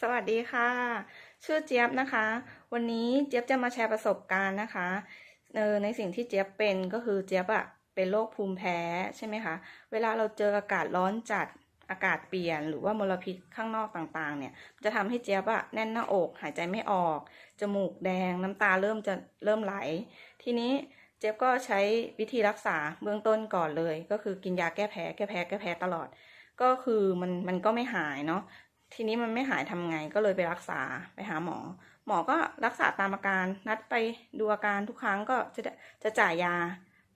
สวัสดีค่ะ ชื่อเจี๊ยบนะคะ วันนี้เจี๊ยบจะมาแชร์ประสบการณ์นะคะเออในสิ่งที่เจี๊ยบเป็นก็คือเจี๊ยบอะเป็นโรคภูมิแพ้ใช่ไหมคะเวลาเราเจออากาศร้อนจัดอากาศเปลี่ยนหรือว่ามลพิษข้างนอกต่างๆ เนี่ย จะทำให้เจี๊ยบอะแน่นหน้าอกหายใจไม่ออก จมูกแดงน้ำตาเริ่มจะเริ่มไหล ทีนี้เจี๊ยบก็ใช้วิธีรักษาเบื้องต้นก่อนเลย ก็คือกินยาแก้แพ้แก้แพ้แก้แพ้ตลอด ก็คือมันมันก็ไม่หายเนาะ ทีนี้มันไม่หายทำไงก็เลยไปรักษาไปหาหมอ หมอก็รักษาตามอาการนัดไปดูอาการทุกครั้งก็จะจะจ่ายยา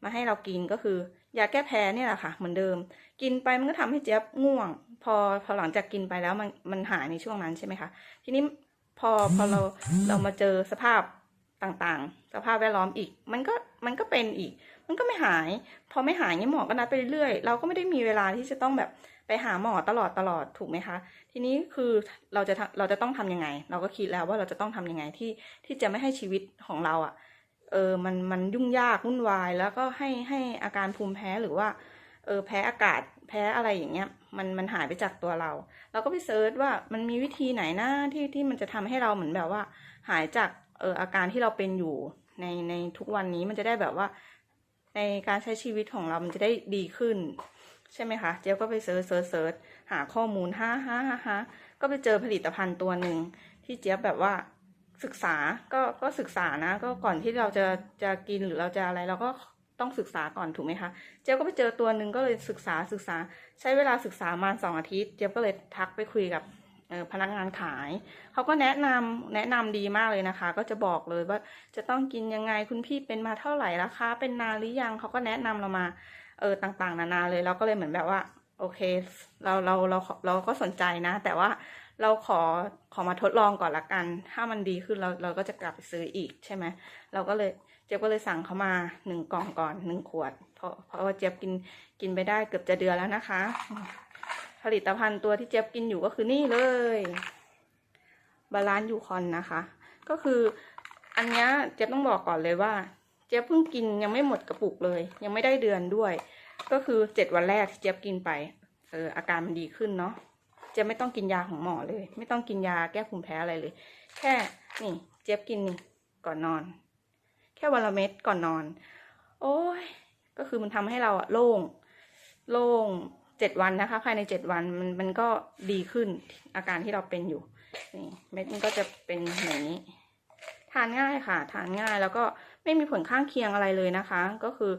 มาให้เรากินก็คือยาแก้แพ้เนี่ยแหละค่ะ เหมือนเดิม กินไปมันก็ทำให้เจี๊ยบง่วง พอพอหลังจากกินไปแล้วมันมันหายในช่วงนั้นใช่ไหมคะ ทีนี้พอพอเราเรามาเจอสภาพต่างๆ สภาพแวดล้อมอีก มันก็มันก็เป็นอีก มันก็ไม่หาย พอไม่หายเนี่ยหมอก็นัดไปเรื่อยเราก็ไม่ได้มีเวลาที่จะต้องแบบไปหาหมอตลอดตลอดถูกไหมคะ ทีนี้คือเราจะเราจะต้องทำยังไง เราก็คิดแล้วว่าเราจะต้องทำยังไงที่ที่จะไม่ให้ชีวิตของเราอะ่ะเออมันมันยุ่งยากวุ่นวาย แล้วก็ให้ให้อาการภูมิแพ้หรือว่าเออแพ้อากาศแพ้อะไรอย่างเงี้ยมันมันหายไปจากตัวเรา เราก็ไปเซิร์ชว่ามันมีวิธีไหนนะที่ที่มันจะทำให้เราเหมือนแบบว่า หายจากเอออาการที่เราเป็นอยู่ในในทุกวันนี้มันจะได้แบบว่า ในการใช้ชีวิตของเรามันจะได้ดีขึ้น ใช่ไหมคะ เจ๊ก็ไปเซิร์ชเซิร์ชเซิร์ชหาข้อมูลฮ่าฮ่าฮ่าฮ่าก็ไปเจอผลิตภัณฑ์ตัวหนึ่งที่เจ๊แบบว่าศึกษาก็ก็ศึกษานะ ก็ก่อนที่เราจะจะกินหรือเราจะอะไรเราก็ต้องศึกษาก่อนถูกไหมคะ เจ๊ก็ไปเจอตัวหนึ่งก็เลยศึกษาศึกษา ใช้เวลาศึกษามาสองอาทิตย์ เจ๊ก็เลยทักไปคุยกับ พนักงานขาย เขาก็แนะนำแนะนำดีมากเลยนะคะ ก็จะบอกเลยว่าจะต้องกินยังไงคุณพี่เป็นมาเท่าไหร่ราคาเป็นนานหรือยังเขาก็แนะนำเรามาเออต่างๆ นานาเลยเราก็เลยเหมือนแบบว่า โอเค เราเราเราเราก็สนใจนะ แต่ว่าเราขอขอมาทดลองก่อนละกัน ถ้ามันดีขึ้นเราเราก็จะกลับไปซื้ออีกใช่ไหมเราก็เลยเจี๊ยบก็เลยสั่งเขามาหนึ่งกล่องก่อนหนึ่งขวด เพราะเพราะว่าเจี๊ยบกินกินไปได้เกือบจะเดือนแล้วนะคะ ผลิตภัณฑ์ตัวที่เจี๊ยบกินอยู่ก็คือนี่เลยบาลานซ์ยูคอนนะคะ ก็คืออันนี้เจี๊ยบต้องบอกก่อนเลยว่า เจี๊ยบเพิ่งกินยังไม่หมดกระปุกเลย ยังไม่ได้เดือนด้วย ก็คือเจ็ดวันแรกที่เจี๊ยบกินไปเอออาการมันดีขึ้นเนาะเจี๊ไม่ต้องกินยาของหมอเลย ไม่ต้องกินยาแก้ภูมิแพ้อะไรเลย แค่นี่เจี๊ยบกินนี่ก่อนนอน แค่วันละเม็ดก่อนนอน โอ้ยก็คือมันทำให้เราอะโล่ง โล่ง เจ็ดวันนะคะ ภายในเจ็ดวันมันมันก็ดีขึ้นอาการที่เราเป็นอยู่นี่เม็ดมันก็จะเป็นอย่างนี้ ทานง่ายค่ะ ทานง่ายแล้วก็ไม่มีผลข้างเคียงอะไรเลยนะคะ ก็คือ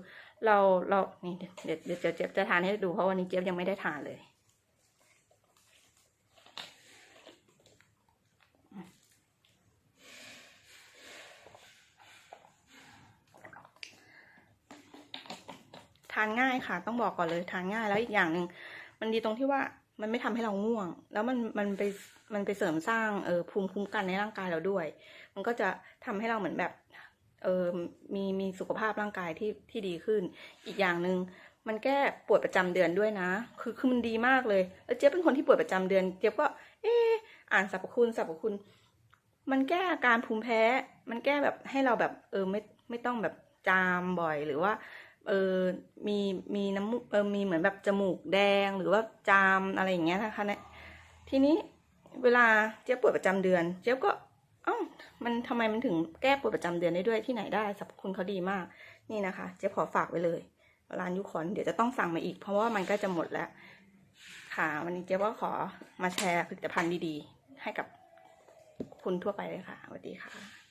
เราเรานี่เดี๋ยวเดี๋ยวเจี๊ยบจะทานให้ดูเพราะวันนี้เจี๊ยบยังไม่ได้ทานเลยานง่ายค่ะ ต้องบอกก่อนเลยทานง่ายแล้วอีกอย่างหนึ่งมันดีตรงที่ว่ามันไม่ทำให้เราง่วง แล้วมันมันไปมันไปเสริมสร้างเออภูมิคุ้มกันในร่างกายเราด้วย มันก็จะทำให้เราเหมือนแบบเออมีมีสุขภาพร่างกายที่ที่ดีขึ้น อีกอย่างหนึ่งมันแก้ปวดประจำเดือนด้วยนะ คือคือมันดีมากเลย แล้วเจี๊ยบเป็นคนที่ปวดประจำเดือน เจี๊ยบก็ เอออ่านสรรพคุณสรรพคุณ มันแก้อาการภูมิแพ้ มันแก้แบบให้เราแบบ เออไม่ไม่ต้องแบบจามบ่อยหรือว่า เออมีมีน้ำมูกเออมีเหมือนแบบจมูกแดงหรือว่าจามอะไรอย่างเงี้ยนะคะเนี่ยทีนี้เวลาเจี๊ยบปวดประจำเดือน เจี๊ยบก็เอ้ามันทำไมมันถึงแก้ปวดประจำเดือนได้ด้วยที่ไหนได้สรรพคุณเขาดีมากนี่นะคะ เจี๊ยบขอฝากไว้เลยร้านยูคอนเดี๋ยวจะต้องสั่งมาอีก เพราะว่ามันก็จะหมดแล้ว ค่ะ วันนี้เจี๊ยบก็ขอมาแชร์ผลิตภัณฑ์ดีๆ ให้กับคุณทั่วไปเลยค่ะสวัสดีค่ะ